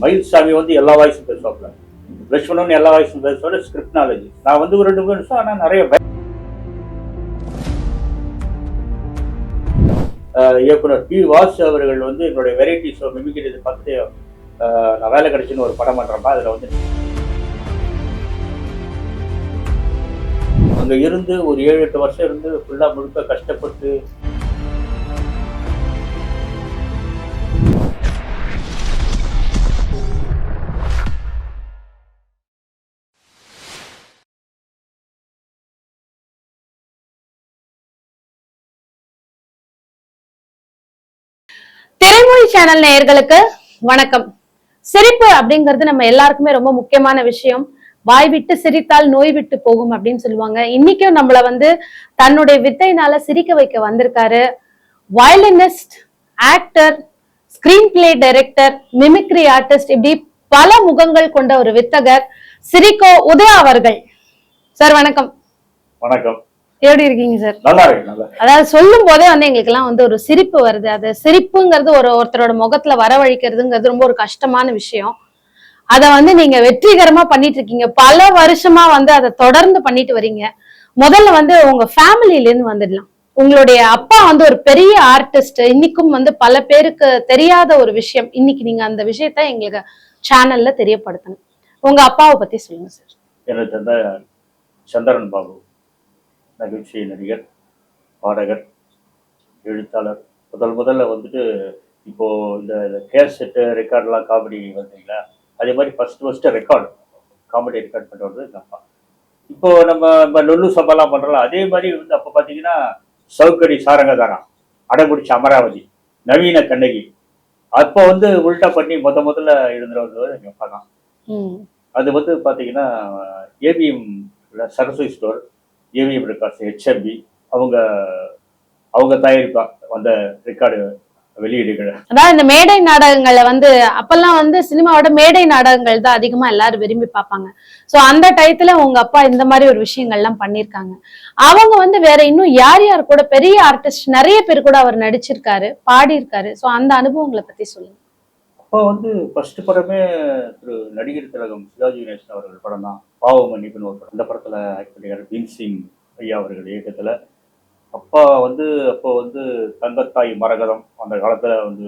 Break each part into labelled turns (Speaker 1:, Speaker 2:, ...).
Speaker 1: மயில் சாமி வந்து எல்லா வாய்ஸும் பேசுவாப்ல லட்சுமணன் எல்லா வாய்ஸும் பேசுவாரு ஸ்கிரிப்ட் நாலேஜ் நான் வந்து ஒரு ரெண்டு மூணு நிமிஷம் ஆனால் நிறைய பய- இயக்குனர் பி வாசு அவர்கள் வந்து என்னுடைய வெரைட்டி ஷோ மிமிக்கிறது பத்து பார்த்து நான் வேலை கிடைச்சுன்னு ஒரு படம் பண்றப்ப அதில் வந்து அங்கே இருந்து ஒரு ஏழு எட்டு வருஷம் இருந்து ஃபுல்லாக முழுக்க கஷ்டப்பட்டு
Speaker 2: சேனல் நேயர்களுக்கு வணக்கம். சிரிப்பு அப்படிங்கிறது நம்ம எல்லாருக்குமே ரொம்ப முக்கியமான விஷயம். வாய் விட்டு சிரித்தால் நோய் விட்டு போகும் அப்படின்னு சொல்லுவாங்க. இன்னைக்கும் நம்மள வந்து தன்னுடைய வித்தையினால சிரிக்க வைக்க வந்திருக்காரு. Violinist actor screenplay director mimicry artist இப்படி பல முகங்கள் கொண்ட ஒரு வித்தகர் சிரிக்கோ உதயா அவர்கள். சார் வணக்கம்.
Speaker 1: வணக்கம்.
Speaker 2: எப்படி இருக்கீங்க சார்?
Speaker 1: நல்லா இருக்கு நல்லா.
Speaker 2: அதாவது சொல்லும் போதே வந்து எங்களுக்கு எல்லாம் வந்து ஒரு சிரிப்பு வருது. அது சிரிப்புங்கிறது ஒரு ஒருத்தரோட முகத்துல வரவழைக்கிறதுங்கிறது ரொம்ப ஒரு கஷ்டமான விஷயம். அத வந்து நீங்க வெற்றிகரமா பண்ணிட்டு இருக்கீங்க. பல வருஷமா வந்து அதை தொடர்ந்து பண்ணிட்டு வரீங்க. முதல்ல வந்து உங்க ஃபேமிலில இருந்து வந்துடலாம். உங்களுடைய அப்பா வந்து ஒரு பெரிய ஆர்டிஸ்ட். இன்னைக்கும் வந்து பல பேருக்கு தெரியாத ஒரு விஷயம். இன்னைக்கு நீங்க அந்த விஷயத்த எங்களுக்கு சேனல்ல தெரியப்படுத்தணும். உங்க அப்பாவை பத்தி சொல்லுங்க சார்.
Speaker 1: சந்திரன் பாபு. நகைச்சுவை நடிகர் பாடகர் எழுத்தாளர். முதல் முதல்ல வந்துட்டு இப்போ இந்த கேசெட்டு ரெக்கார்ட்லாம் காமெடி வந்தீங்களா? அதே மாதிரி first first record comedy record பண்ணுறது எங்கள் அப்பா. இப்போ நம்ம நம்ம லொல்லு சபாலாம் பண்ணுறோம் அதே மாதிரி வந்து அப்போ பார்த்தீங்கன்னா சவுக்கடி சாரங்கதாரம் அடங்குடிச்ச அமராவதி நவீன கண்ணகி. அப்போ வந்து உல்டா பண்ணி முத முதல்ல எழுதுறவர் எங்கள் அப்பா தான் அது வந்து பார்த்தீங்கன்னா A B M Saraswathi store. A V A Prakash H M P அவங்க அவங்க தயாரிப்பா அந்த ரெக்கார்டு வெளியீடுகளை.
Speaker 2: அதாவது இந்த மேடை நாடகங்களை வந்து அப்பெல்லாம் வந்து சினிமாவோட மேடை நாடகங்கள் தான் அதிகமா எல்லாரும் விரும்பி பார்ப்பாங்க. சோ அந்த டயத்துல உங்க அப்பா இந்த மாதிரி ஒரு விஷயங்கள்லாம் பண்ணியிருக்காங்க. அவங்க வந்து வேற இன்னும் யார் யார் கூட பெரிய ஆர்டிஸ்ட் நிறைய பேர் கூட அவர் நடிச்சிருக்காரு பாடியிருக்காரு. சோ அந்த அனுபவங்களை பத்தி சொல்லுங்க.
Speaker 1: அப்போ வந்து ஃபர்ஸ்ட் படமே திரு நடிகர் திலகம் சிவாஜி கணேசன் அவர்கள் படம் தான். பாவமன்னிப்புன்னு ஒரு படம். அந்த படத்தில் ஆக்ட் பண்ணியார் பீம்சிங் ஐயா அவர்கள் இயக்கத்தில். அப்பா வந்து அப்போ வந்து தங்கத்தாய் மரகதம். அந்த காலத்தில் வந்து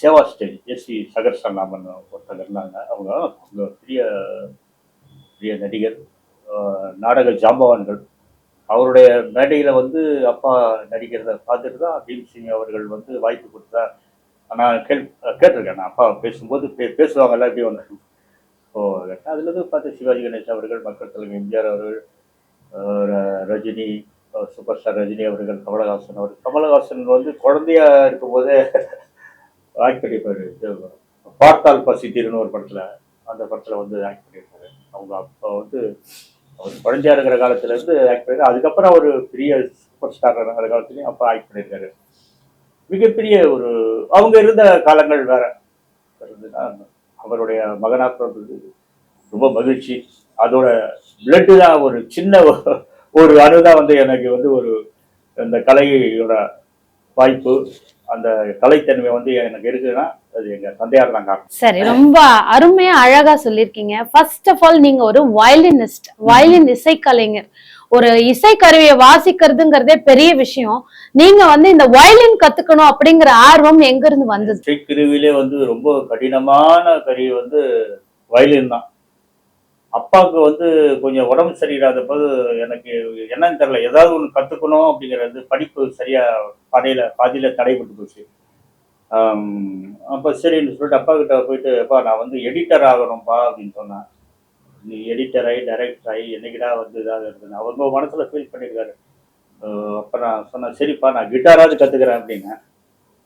Speaker 1: சேவா ஸ்டேஜ் எஸ்சி சகர் சன்னாமன் ஒருத்தங்க இருந்தாங்க. அவங்க அவங்க பெரிய பெரிய நடிகர். நாடக ஜாம்பவான்கள். அவருடைய மேடையில் வந்து அப்பா நடிக்கிறத பார்த்துட்டு தான் பீம் சிங் அவர்கள் வந்து வாய்ப்பு கொடுத்தா நான் கேள் கேட்டிருக்கேன். நான் அப்பா பேசும்போது பே பேசுவாங்கல்ல எப்படி ஒன்று ஸோ அதுலேருந்து பார்த்து சிவாஜி கணேஷ் அவர்கள் மக்கள் தலைவர் எம்ஜிஆர் அவர்கள் ரஜினி சூப்பர் ஸ்டார் ரஜினி அவர்கள் கமலஹாசன் அவர் கமலஹாசன் வந்து குழந்தையா இருக்கும்போதே ஆக்ட் பண்ணியிருப்பாரு. பார்த்தால் பசித்தீர்னு ஒரு படத்தில் அந்த படத்தில் வந்து ஆக்ட் பண்ணியிருப்பாரு. அவங்க அப்போ வந்து அவர் குழந்தையா இருக்கிற காலத்துலேருந்து ஆக்ட் பண்ணியிருக்காரு. அதுக்கப்புறம் அவர் பெரிய சூப்பர் ஸ்டார் இருக்கிற காலத்துலேயும் அப்போ ஆக்ட் பண்ணியிருக்காரு. மிகப்பெரிய ஒரு அவங்க இருந்த காலங்கள் வேற. அவருடைய மகனாக பிறந்தது ரொம்ப மகிழ்ச்சி. அதோட பிளட்டு தான் ஒரு சின்ன ஒரு அணுதான் வந்து எனக்கு வந்து ஒரு இந்த கலையோட வாய்ப்பு. அந்த கலைத்தன்மை வந்து எனக்கு இருக்குன்னா அது எங்க தந்தையார் தான் காரணம்.
Speaker 2: சரி ரொம்ப அருமையா அழகா சொல்லியிருக்கீங்க. ஃபர்ஸ்ட் ஆஃப் ஆல் நீங்க ஒரு வயலினிஸ்ட் வயலின் இசைக்கலைஞர் ஒரு இசைக்கருவியை வாசிக்கிறதுங்கிறதே பெரிய விஷயம். நீங்க வந்து இந்த வயலின் கத்துக்கணும் அப்படிங்கிற ஆர்வம் எங்க இருந்து வந்தது?
Speaker 1: இசைக்கருவிலே வந்து ரொம்ப கடினமான கருவி வந்து வயலின் தான். அப்பாவுக்கு வந்து கொஞ்சம் உடம்பு சரியில்லாத போது எனக்கு என்னன்னு தெரியல ஏதாவது ஒன்று கற்றுக்கணும் அப்படிங்கிறது படிப்பு சரியா பாதையில் பாதியில் தடைப்பட்டு போச்சு. அப்போ சரின்னு சொல்லிட்டு அப்பா கிட்ட போயிட்டு அப்பா நான் வந்து எடிட்டர் ஆகணும்ப்பா அப்படின்னு சொன்னேன். நீ எடிட்டராகி டைரக்டர் ஆகி என்னைக்கிடா வந்து இதாக இருக்குன்னு அவங்க மனசில் ஃபீல் பண்ணியிருக்காரு அப்போ நான் சொன்னேன் சரிப்பா நான் கிட்டாராவது கற்றுக்கிறேன் அப்படின்னேன்.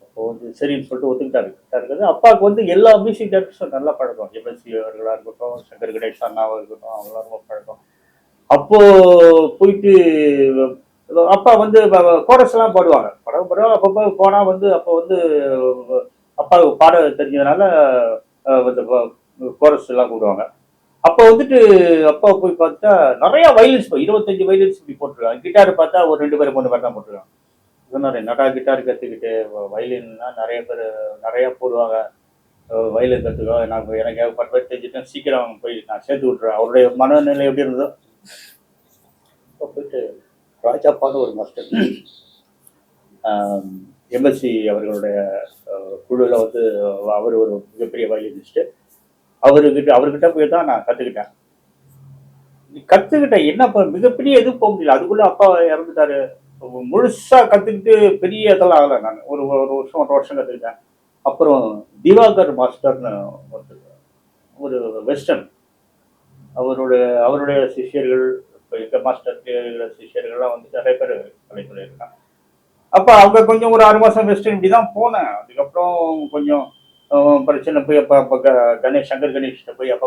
Speaker 1: அப்போ வந்து சரின்னு சொல்லிட்டு ஒத்துக்கிட்டாரு. கிட்டார் இருக்குது அப்பாவுக்கு வந்து எல்லா மியூசிக் டைரக்டர்ஸும் நல்லா பழக்கம். எம்எஸ்சி அவர்களாக இருக்கட்டும் சங்கர் கணேஷ் அண்ணாவாக இருக்கட்டும் அவங்களாம் ரொம்ப பழக்கம். அப்போது போயிட்டு அப்பா வந்து கோரஸ்லாம் பாடுவாங்க. படம் பாடுவாங்க அப்பப்போ போனால் வந்து அப்போ வந்து அப்பா பாட தெரிஞ்சதுனால வந்து கோரஸ் எல்லாம் கூடுவாங்க. அப்போ வந்துட்டு அப்பா போய் பார்த்தா நிறைய வயலின்ஸ் இருபத்தஞ்சு வயலன்ஸ் இப்படி போட்டிருக்காங்க. கிட்டார் பார்த்தா ஒரு ரெண்டு பேர் மூணு பேர் தான் போட்டிருக்காங்க. சொன்னார் நடா கிட்டார் கற்றுக்கிட்டு வயலின்னா நிறைய பேர் நிறையா போடுவாங்க. வயலின் கற்றுக்கோ நான் எனக்கு பட்டு பேர் தெரிஞ்சுட்டேன் சீக்கிரம் போய் நான் சேர்த்து விட்றேன் அவருடைய மனநிலை எப்படி இருந்ததோ? அப்போ போயிட்டு ராஜாப்பான்னு ஒரு மாஸ்டர் எம்எஸ்சி அவர்களுடைய குழுவில் வந்து அவர் ஒரு மிகப்பெரிய வயலினிஸ்ட்டு அவர்கிட்ட அவர்கிட்ட போய் தான் நான் கற்றுக்கிட்டேன் கற்றுக்கிட்டேன் என்ன இப்போ மிகப்பெரிய எதுவும் போக முடியல. அதுக்குள்ளே அப்பா இறந்துட்டாரு. முழுசாக கற்றுக்கிட்டு பெரிய இதெல்லாம் ஆகலை நான். ஒரு ஒரு வருஷம் ஒன்றரை வருஷம் கற்றுக்கிட்டேன் அப்புறம் திவாகர் மாஸ்டர்னு ஒருத்தர் ஒரு வெஸ்டர்ன். அவருடைய அவருடைய சிஷ்யர்கள் இப்போ எங்கள் மாஸ்டர் சிஷியர்கள்லாம் வந்து நிறைய பேர் கலைத்துறை இருக்காங்க. அப்போ அவங்க கொஞ்சம் ஒரு ஆறு மாதம் வெஸ்டர்ன் இப்படி தான் போனேன். அதுக்கப்புறம் கொஞ்சம் பிரச்சனை போய் அப்போ அப்போ கணேஷ் சங்கர் கணேஷ்கிட்ட போய் அப்பா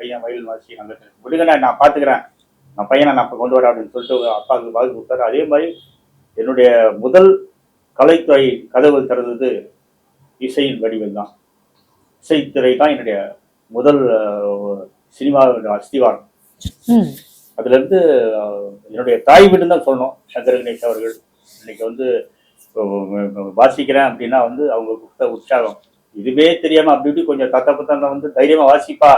Speaker 1: பையன் வயல் வாசி அங்கே விடுங்கண்ணா நான் பார்த்துக்கிறேன் நான் பையனை நான் இப்போ கொண்டு வரேன் அப்படின்னு சொல்லிட்டு அப்பாவுக்கு வாக்கு கொடுத்தாரு. அதே மாதிரி என்னுடைய முதல் கலைத்துறை கதவு திறந்தது இசையின் வடிவில் தான் இசைத்துறை தான் என்னுடைய முதல் சினிமாவோட அஸ்திவாரம். அதுலேருந்து என்னுடைய தாய் வீடு தான் சொல்லணும். சங்கர கணேஷ் அவர்கள். இன்னைக்கு வந்து வாசிக்கிறேன் அப்படின்னா வந்து அவங்க கொடுத்த உற்சாகம். இதுவே தெரியாம அப்படி இப்படி கொஞ்சம் தத்த பத்தம் வந்து தைரியமா வாசிப்பா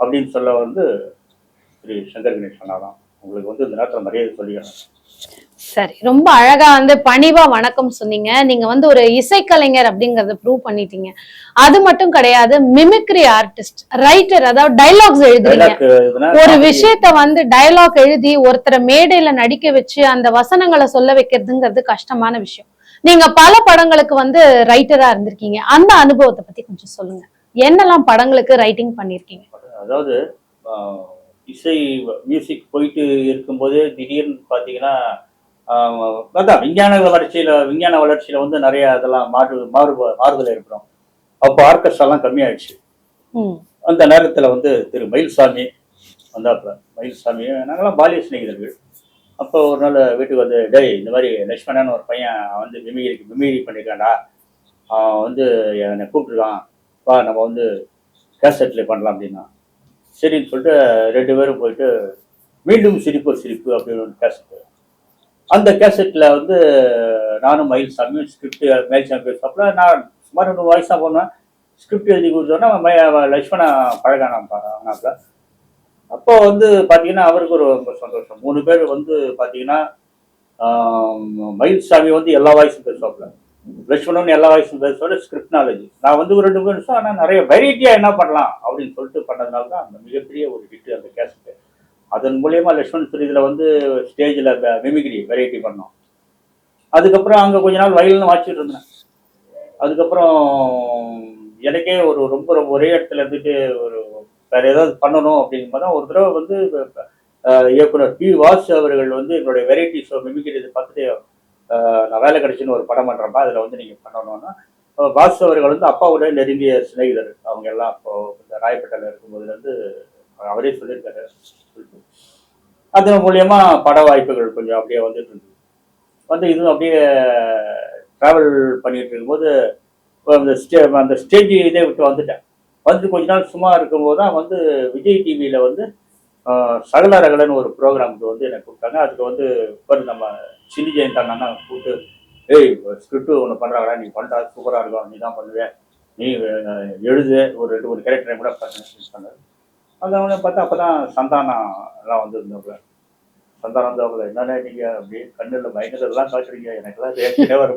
Speaker 1: அப்படின்னு சொல்ல வந்து திரு சங்கர் கணேஷ் அண்ணாதான் உங்களுக்கு வந்து இந்த நேரத்தில் மரியாதை சொல்லிக்கிறேன்.
Speaker 2: சரி ரொம்ப அழகா வந்து பணிவா வணக்கம் சொன்னீங்க. நீங்க வந்து ஒரு இசைக்கலைஞர் அப்படிங்கறத ப்ரூவ் பண்ணிட்டீங்க. அது மட்டும் கிடையாது மிமிக்ரி ஆர்டிஸ்ட் ரைட்டர் அதாவது டைலாக்ஸ் எழுதுறீங்க.
Speaker 1: டைலாக்
Speaker 2: ஒரு விஷயத்த வந்து டயலாக் எழுதி ஒருத்தரை மேடையில நடிக்க வச்சு அந்த வசனங்களை சொல்ல வைக்கிறதுங்கிறது கஷ்டமான விஷயம். நீங்க பல படங்களுக்கு வந்து ரைட்டரா இருந்திருக்கீங்க. அந்த அனுபவத்தை பத்தி கொஞ்சம் சொல்லுங்க. என்னெல்லாம் படங்களுக்கு ரைட்டிங் பண்ணிருக்கீங்க?
Speaker 1: அதாவது இசை மியூசிக் போயிட்டு இருக்கும்போதே திடீர்னு பார்த்தீங்கன்னா அதான் விஞ்ஞான வளர்ச்சியில விஞ்ஞான வளர்ச்சியில வந்து நிறைய அதெல்லாம் மாறு மாறு மாறுதல் ஏற்படும். அப்போ ஆர்கெஸ்ட்ராலாம் கம்மியாயிடுச்சு. அந்த நேரத்தில் வந்து திரு மயில்சாமி வந்தாப்புல. மயில்சாமி நாங்களாம் பாலிய சிநேகிதர்கள். அப்போ ஒரு நாள் வீட்டுக்கு வந்து டேய் இந்த மாதிரி லக்ஷ்மணன் ஒரு பையன் வந்து மிமிகிரிக்கு மிமிகிரி பண்ணியிருக்கான்டா அவன் வந்து என்னை கூப்பிட்டுருக்கான். வா நம்ம வந்து கேசட்டில் பண்ணலாம் அப்படின்னா. சரின்னு சொல்லிட்டு ரெண்டு பேரும் போயிட்டு மீண்டும் சிரிப்பு சிரிப்பு அப்படின்னு ஒரு கேசட்டு அந்த கேசட்டில் வந்து நானும் மயில்சாமியும் ஸ்கிரிப்ட் மயில்சாமி அப்புறம் நான் சுமார் ரெண்டு வயசாக போனேன். ஸ்கிரிப்ட் எழுதி கொடுத்தோன்னா ம- லட்சுமணா பழகானாப்ல அப்போ வந்து பார்த்தீங்கன்னா அவருக்கு ஒரு ரொம்ப சந்தோஷம். மூணு பேர் வந்து பார்த்தீங்கன்னா மயில் சாமி வந்து எல்லா வாய்ஸும் பேசுவாப்ல லட்சுமணன் எல்லா வாய்ஸும் பேசுவாரு ஸ்கிரிப்ட் நாலேஜ் நான் வந்து ஒரு ரெண்டு மூணு நிமிஷம் ஆனால் நிறைய வெரைட்டியாக என்ன பண்ணலாம் அப்படின்னு சொல்லிட்டு பண்ணதுனால தான் அந்த மிகப்பெரிய ஒரு ஹிட் அந்த கேசட்டு அதன் மூலயமா லட்சுமண் சுரிதில் வந்து ஸ்டேஜில் மிமிக்ரி வெரைட்டி பண்ணோம். அதுக்கப்புறம் அங்கே கொஞ்ச நாள் வயலில் வாச்சிட்டு இருந்தேன். அதுக்கப்புறம் எனக்கே ஒரு ரொம்ப ரொம்ப ஒரே இடத்துல இருந்துட்டு ஒரு வேற ஏதாவது பண்ணணும் அப்படிங்கும்போது தான் ஒரு தடவை வந்து இயக்குனர் பி வாசு அவர்கள் வந்து என்னுடைய வெரைட்டி ஷோ மிமிக்கிறது இது பார்த்துட்டு நான் வேலை கிடைச்சின்னு ஒரு படம் பண்ணுறப்பா அதில் வந்து நீங்கள் பண்ணணும்னா அஹ், வாசு அவர்கள் வந்து அப்பாவோட நெருங்கிய சிநேகிதர். அவங்க எல்லாம் இப்போ இந்த ராயப்பேட்டையில் இருக்கும்போதுலேருந்து அவரே சொல்லியிருக்காரு. சொல்லிட்டு அதன் மூலயமா பட வாய்ப்புகள் கொஞ்சம் அப்படியே வந்துட்டு இருந்தது. வந்து இதுவும் அப்படியே ட்ராவல் பண்ணிகிட்டு இருக்கும்போது அந்த ஸ்டே அந்த ஸ்டேஜ் இதே விட்டு வந்துட்டேன். வந்து கொஞ்ச நாள் சும்மா இருக்கும்போது தான் வந்து விஜய் டிவியில் வந்து சகல ரகலன்னு ஒரு ப்ரோக்ராமுக்கு வந்து எனக்கு கூப்பிட்டாங்க. அதுக்கு வந்து இப்போ நம்ம சில்லி ஜெயந்த் அண்ணா கூப்பிட்டு ஏய் ஸ்கிரிப்ட் ஒன்று பண்ணுறாங்களா நீ பண்ணுறா சூப்பராக இருக்கும் நீ தான் பண்ணுவேன் நீ எழுது ஒரு ரெண்டு ஒரு கேரக்டரை கூட பண்ணு அந்த உடனே பார்த்தா அப்போ தான் சந்தானம் எல்லாம் வந்திருந்தாப்புல. சந்தானம் வந்தாப்புல என்னடா நீங்கள் அப்படியே கண்ணில் பயங்கரதெல்லாம் காட்டுறீங்க எனக்கெல்லாம் ஏற்கனவே வர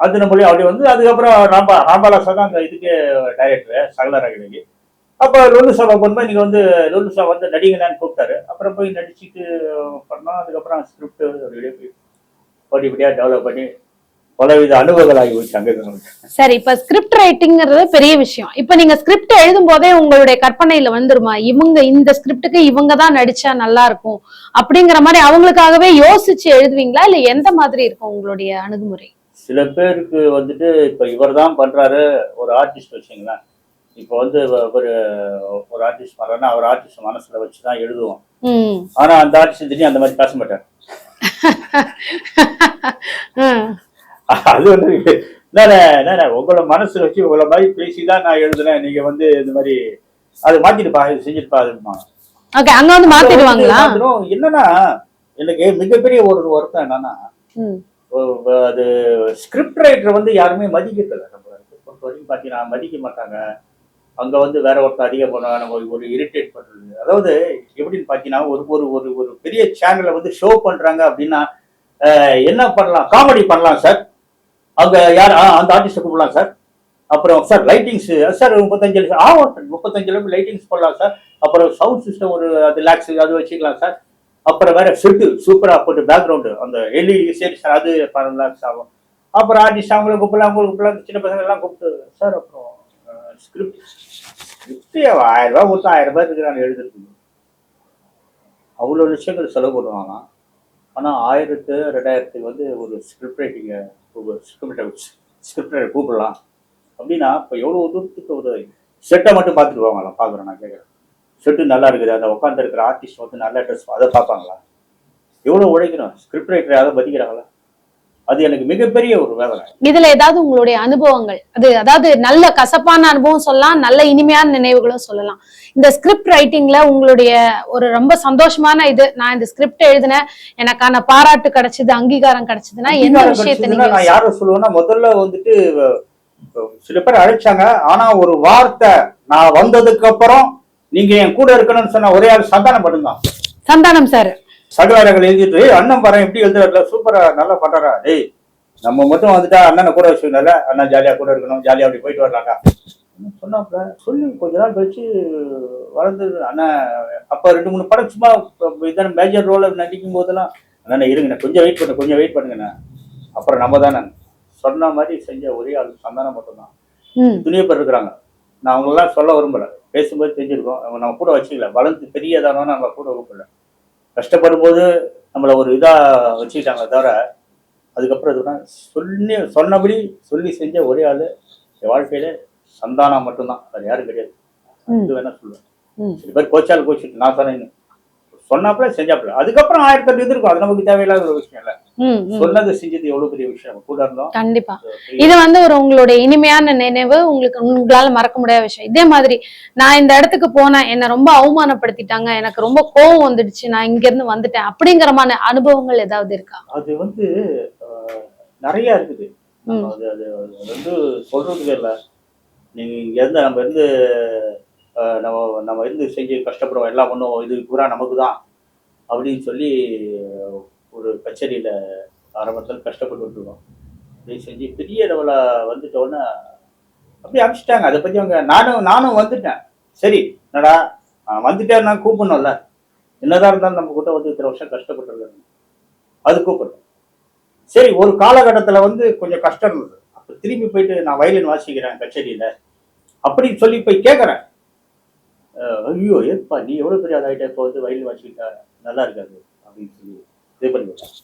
Speaker 1: அது நம்மளே அப்படி வந்து அதுக்கப்புறம் ராம்பா ராம்பாலாசா தான் அந்த இதுக்கு டைரக்டர் சகல ரகலைக்கு அப்போ லொல்லு சாபா போகும்போது நீங்கள் வந்து லொல்லு சாபா வந்து நடிகலான்னு கூப்பிட்டாரு. அப்புறம் போய் நடிச்சுட்டு பண்ணோம். அதுக்கப்புறம் ஸ்கிரிப்ட் அப்படியே போய் படிப்படியாக டெவலப் பண்ணி பலவித அனுபவங்கள் ஆகி போச்சு அங்கே
Speaker 2: சரி இப்ப ஸ்கிரிப்ட் ரைட்டிங்கிறது பெரிய விஷயம். இப்ப நீங்க ஸ்கிரிப்ட் எழுதும் போதே உங்களுடைய கற்பனையில வந்துருமா? இவங்க இந்த ஸ்கிரிப்டுக்கு இவங்க தான் நடிச்சா நல்லா இருக்கும் அப்படிங்கிற மாதிரி அவங்களுக்காகவே யோசிச்சு எழுதுவீங்களா? இல்ல எந்த மாதிரி இருக்கும் உங்களுடைய அணுகுமுறை?
Speaker 1: சில பேருக்கு வந்துட்டு இப்போ இவர் தான் பண்ணுறாரு ஒரு ஆர்டிஸ்ட் வச்சுங்களேன். இப்போ வந்து ஒரு ஒரு ஆர்டிஸ்ட் பண்ணுறாருன்னா அவர் ஆர்டிஸ்ட் மனசில் வச்சு தான் எழுதுவோம் ஆனால் அந்த ஆர்டிஸ்ட் திடீர்னு அந்த மாதிரி பேச மாட்டார். அது வந்து என்னண்ணே உங்களை மனசு வச்சு உங்களை மாதிரி பேசி தான் நான் எழுதுனேன். நீங்கள் வந்து இந்த மாதிரி அது மாற்றிட்டுப்பா இது செஞ்சுட்டுப்பா அதுமா
Speaker 2: ஓகே அங்க வந்து மாத்திடுவாங்களா?
Speaker 1: என்னன்னா எனக்கு மிகப்பெரிய ஒரு வருத்தம் என்னன்னா அது ஸ்கிரிப்ட் ரைட்டரை வந்து யாருமே மதிக்கிறதில்ல நம்ம பொறுத்த வரைக்கும் பார்த்தீங்கன்னா மதிக்க மாட்டாங்க. அங்கே வந்து வேற ஒருத்தர் அதிக போனா நம்ம ஒரு இரிட்டேட் பண்ணுறது அதாவது எப்படின்னு பார்த்தீங்கன்னா ஒரு ஒரு ஒரு ஒரு பெரிய சேனலை வந்து ஷோ பண்ணுறாங்க அப்படின்னா என்ன பண்ணலாம்? காமெடி பண்ணலாம் சார் அங்கே யார் அந்த ஆர்டிஸ்ட்டை கூப்பிடலாம் சார் அப்புறம் சார் லைட்டிங்ஸ் சார் முப்பத்தஞ்சு லட்சம் ஆ முப்பத்தஞ்சு லட்சம் லைட்டிங்ஸ் பண்ணலாம் சார் அப்புறம் சவுண்ட் சிஸ்டம் ஒரு அது லேக்ஸ் அது வச்சுக்கலாம் சார் அப்புறம் வேற செட்டு சூப்பராக போட்டு பேக்ரவுண்டு அந்த எல்இடி சரி சார் அது பன்னெண்டு லேக்ஸ் ஆகும் அப்புறம் ஆர்டிஸ்ட் அவங்கள கூப்பிடலாம் அவங்களுக்கு கூப்பிடலாம் சின்ன பசங்க எல்லாம் கூப்பிட்டு சார் அப்புறம் ஸ்கிரிப்ட் ஸ்கிரிப்டே ஆயிரம் ரூபா கொடுத்தா ஆயிரம் ரூபாய் இருக்கிறாங்க எழுதிருக்கு அவ்வளோ விஷயங்கள் செலவு பண்ணுவாங்க. ஆனால் ஆயிரத்து ரெண்டாயிரத்துக்கு வந்து ஒரு ஸ்கிரிப்ட் ரைட்டிங்கை ஸ்கிரிப்ட் ஸ்கிரிப்ட் ரைட்டர் கூப்பிடலாம். அப்படின்னா இப்போ எவ்வளோ தூரத்துக்கு ஒரு செட்டை மட்டும் பார்த்துட்டு போவாங்களா பார்க்குறேன் நான் கேட்குறேன். செட்டு நல்லா இருக்குது. அந்த உட்காந்து இருக்கிற ஆர்டிஸ்ட் வந்து நல்ல ட்ரெஸ் அதை பார்ப்பாங்களா? எவ்வளோ உழைக்கணும். ஸ்கிரிப்ட் ரைட்டர் யாரும் மதிக்கிறாங்களா? அது எனக்கு மிகப்பெரிய ஒரு வேதனை.
Speaker 2: இதுல ஏதாவது உங்களுடைய அனுபவங்கள்? அது அதாவது நல்ல கசப்பான அனுபவம் சொல்லலாம் நல்ல இனிமையான நினைவுகளும் சொல்லலாம். இந்த ஸ்கிரிப்ட் ரைட்டிங்ல உங்களுடைய ஒரு ரொம்ப சந்தோஷமான இது நான் இந்த ஸ்கிரிப்ட் எழுதினேன் எனக்கான பாராட்டு கிடைச்சது அங்கீகாரம் கிடைச்சதுன்னா எந்த விஷயத்தை
Speaker 1: நான் யாரை சொல்லுவேன்னா முதல்ல வந்துட்டு சில பேர் அழைச்சாங்க. ஆனா ஒரு வார்த்தை நான் வந்ததுக்கு அப்புறம் நீங்க என் கூட இருக்கணும்னு சொன்ன ஒரே ஆள் சந்தானம் பண்ணுங்க.
Speaker 2: சந்தானம் சார்
Speaker 1: சகலாரங்கள் எழுதிட்டு "ஏய், அண்ணன் பாரு எப்படி எழுதுறாருல? சூப்பரா நல்லா பண்றாரா டேய் நம்ம மட்டும் வந்துட்டா அண்ணனை கூட வச்சுக்கணும்ல அண்ணன் ஜாலியா கூட இருக்கணும் ஜாலியா அப்படி போயிட்டு வரலாம்டா. சொன்னாப்ல சொல்லி கொஞ்ச நாள் கழிச்சு வளர்ந்து அண்ணன் அப்ப ரெண்டு மூணு படம் சும்மா இதான மேஜர் ரோல நடிக்கும் போதெல்லாம். அண்ணா இருங்கண்ணா கொஞ்சம் வெயிட் பண்ணு கொஞ்சம் வெயிட் பண்ணுங்கண்ணா. அப்புறம் நம்ம தானே. சொன்ன மாதிரி செஞ்ச ஒரே ஆள் சந்தானம் மட்டும்தான். துணியை பேர் இருக்கிறாங்க நான் அவங்களெல்லாம் சொல்ல விரும்பல. பேசும்போது தெரிஞ்சிருக்கோம். அவங்க நம்ம கூட வச்சுக்கல. வளர்ந்து பெரியதானோ நம்ம கூட கூப்பிடல கஷ்டப்படும் போது நம்மளை ஒரு இதா வச்சுக்கிட்டாங்களே தவிர அதுக்கப்புறம் இதுனா சொல்லி சொன்னபடி சொல்லி செஞ்ச ஒரே ஆளு என் வாழ்க்கையில சந்தானம் மட்டும்தான். வேற யாரும் கிடையாது. இது வேணா சொல்லுவேன். சில பேர் கோச்சால் கோச்சிட்டு நான் சொன்னேன்னு சொன்னாப்புல செஞ்சாப்புல. அதுக்கப்புறம் ஆயிரத்தி எட்டு இருக்கும் அது நமக்கு தேவையில்லாத ஒரு விஷயம் இல்ல. சொன்னது செஞ்சது எவ்வளவு பெரிய விஷயம்? கூட இருந்தோம்.
Speaker 2: கண்டிப்பா. இது வந்து ஒரு உங்களுடைய இனிமையான நினைவு. உங்களுக்கு உங்களால மறக்க முடியாத விஷயம். இதே மாதிரி நான் இந்த இடத்துக்கு போனேன். என்ன ரொம்ப அவமானப்படுத்திட்டாங்க. எனக்கு ரொம்ப கோவம் வந்துடுச்சு. நான் இங்க இருந்து வந்துட்டேன் அப்படிங்கறமான அனுபவங்கள் ஏதாவது இருக்கா?
Speaker 1: அது வந்து நிறைய இருக்குது. அது அது வந்து சொல்றதுக்கு இல்லை. நீங்க இங்க இருந்து நம்ம இருந்து நம்ம நம்ம இருந்து செஞ்சு கஷ்டப்படுறோம் எல்லாம் பண்ணுவோம் இது பூரா நமக்கு தான் அப்படின்னு சொல்லி ஒரு கச்சேரியில் ஆரம்பத்தில் கஷ்டப்பட்டு இருக்கோம் இப்படி செஞ்சு பெரிய லெவலில் வந்துட்டோன்னே அப்படியே அனுப்பிச்சிட்டாங்க அதை பற்றி அவங்க நானும் நானும் வந்துட்டேன். சரி என்னடா வந்துட்டேன் நான் கூப்பிடணும்ல. என்னதான் இருந்தாலும் நம்ம கிட்ட வந்து இத்தனை வருஷம் கஷ்டப்பட்டுருக்காங்க அது கூப்பிடுறேன் சரி ஒரு காலகட்டத்தில் வந்து கொஞ்சம் கஷ்டம் இருந்தது. அப்போ திரும்பி போயிட்டு நான் வயலின் வாசிக்கிறேன் கச்சேரியில். அப்படின்னு சொல்லி போய் கேட்குறேன் ஐயோ ஏப்பா நீ எவ்வளோ பெரிய ஆளாயிட்ட இப்போ வந்து வயலின் வாசிக்கிட்டா நல்லா இருக்காது அப்படின்னு சொல்லி இது பண்ணிவிட்டேன்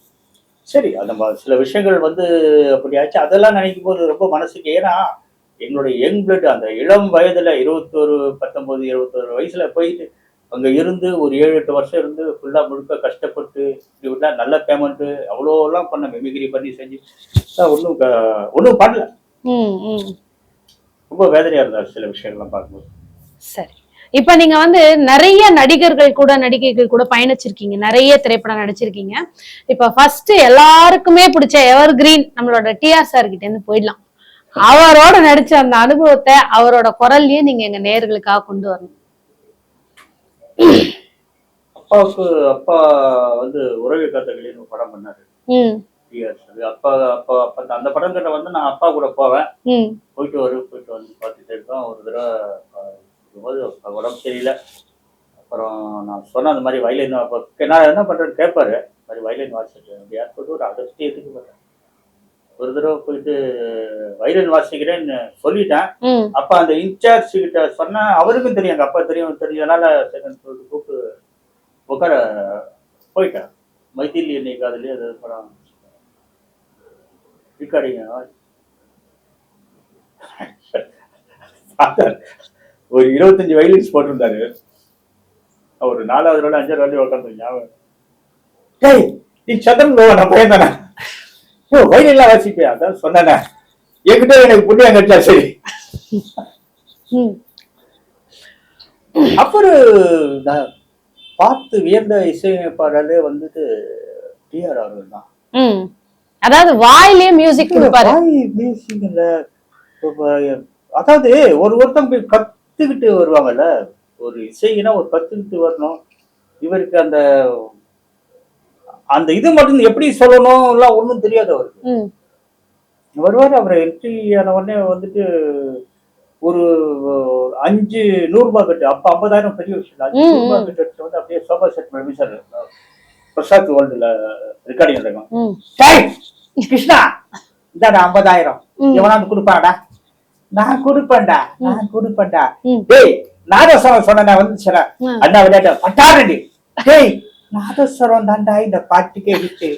Speaker 1: சரி நம்ம சில விஷயங்கள் வந்து அப்படி ஆச்சு. அதெல்லாம் நினைக்கும் போது ரொம்ப மனசுக்கு ஏன்னா எங்களுடைய யங் பிளட் அந்த இளம் வயதுல இருபத்தோரு பத்தொன்பது இருபத்தோரு வயசுல போயிட்டு அங்க இருந்து ஒரு ஏழு எட்டு வருஷம் இருந்து ஃபுல்லா முழுக்க கஷ்டப்பட்டு இப்படி விட்டா நல்ல பேமெண்ட் அவ்வளோலாம் பண்ண மெமிகிரி பண்ணி செஞ்சு ஒன்றும் ஒன்றும் பண்ணல. ரொம்ப வேதனையா இருந்தார் சில விஷயங்கள்லாம் பார்க்கும்போது.
Speaker 2: சரி. இப்ப நீங்க வந்து நிறைய நடிகர்கள் கூட நடிகைகள் கூட பயணிச்சிருக்கீங்க. நிறைய திரைப்படம் நடிச்சிருக்கீங்க. இப்ப ஃபர்ஸ்ட் எல்லாருக்குமே பிடிச்ச எவர் கிரீன் நம்மளோட டிஆர் சார் கிட்ட இருந்து போயிடலாம். அவரோட நடிச்ச அந்த அனுபவத்தை அவரோட குரல்லயே நீங்க எங்க நேர்களுக்காக கொண்டு வரணும்.
Speaker 1: அப்பாவுக்கு அப்பா வந்து உறவு கதைகளின்னு ஒரு படம் பண்ணாரு. அப்பா அப்பா அப்பா அந்த படங்கிட்ட வந்து நான் அப்பா கூட போவேன். போயிட்டு வரும் போயிட்டு வந்து பார்த்துட்டு இருக்கோம் ஒரு தடவை இருக்கும்போது உடம்பு சரியில்லை. அப்புறம் நான் சொன்னேன் அந்த மாதிரி வயலின் அப்போ நான் என்ன பண்ணுறேன்னு கேட்பாரு இந்த மாதிரி வயலின் வாசிட்டு அப்படி ஏற்பட்டு ஒரு அதிர்ஷ்டத்துக்கு போட்டேன் ஒரு தடவை போயிட்டு வயலின் வாசிக்கிறேன்னு சொல்லிட்டேன். அப்போ அந்த இன்சார்ஜ் கிட்ட சொன்னேன் அவருக்கும் தெரியும் எங்கள் அப்பா தெரியும் தெரிஞ்சதுனால சரின்னு சொல்லிட்டு கூப்பிட்டு உட்கார போயிட்டேன். மைத்திலி என்னை காதலி அது படம் பார்த்தாரு. ஒரு இருபத்தஞ்சு வயலின்ஸ் போட்டிருந்தாரு. ஒரு நாலாவது ரோல அஞ்சாவது ரோல உட்காந்து ஞாபகம் டேய் நீ சந்திரன் கோவா நான் பையன் தானே ஓ வயலின்லாம் வாசிப்பியா அதான் சொன்னேனே என்கிட்ட எனக்கு புண்ணியம் கிடைச்சா சரி. அப்புறம் நான் பார்த்து வியந்த இசையமைப்பாளரே வந்துட்டு டிஆர் அவர்கள் தான்.
Speaker 2: அதாவது வாயிலேயே மியூசிக் கொடுப்பாரு.
Speaker 1: வாய். இப்ப அதாவது ஒரு ஒருத்தங்க போய் கத்துக்கிட்டு வருவாங்கல்ல? ஒரு இசைனா ஒரு கத்துக்கிட்டு வரணும். இவருக்கு அந்த அந்த இது மட்டும் எப்படி சொல்லணும் எல்லாம் ஒண்ணும் தெரியாது அவருக்கு. வருவாரு அவரை என்ட்ரி ஆன உடனே வந்துட்டு ஒரு அஞ்சு நூறு ரூபாய் கட்டு அப்ப ஐம்பதாயிரம் பெரிய விஷயம். அஞ்சு
Speaker 2: ம்,
Speaker 1: நூறு ரூபாய் கட்டு வந்து அப்படியே சோபா செட் பண்ணி சார் பிரசாத் வேர்ல்டுல ரெக்கார்டிங் நடக்கும் கிருஷ்ணா இந்தாடா ஐம்பதாயிரம். எவனாவது கொடுப்பாடா நான் கொடுப்பேன்டா நான் கொடுப்பேன்டா. டேய் நாதஸ்வரம் சொன்ன வந்துச்சுடா
Speaker 2: ம்.
Speaker 1: அண்ணா விளையாட்ட பட்டாரண்டி டேய் நாதஸ்வரம் தான்டா இந்த பாட்டுக்கே ஹிட்டு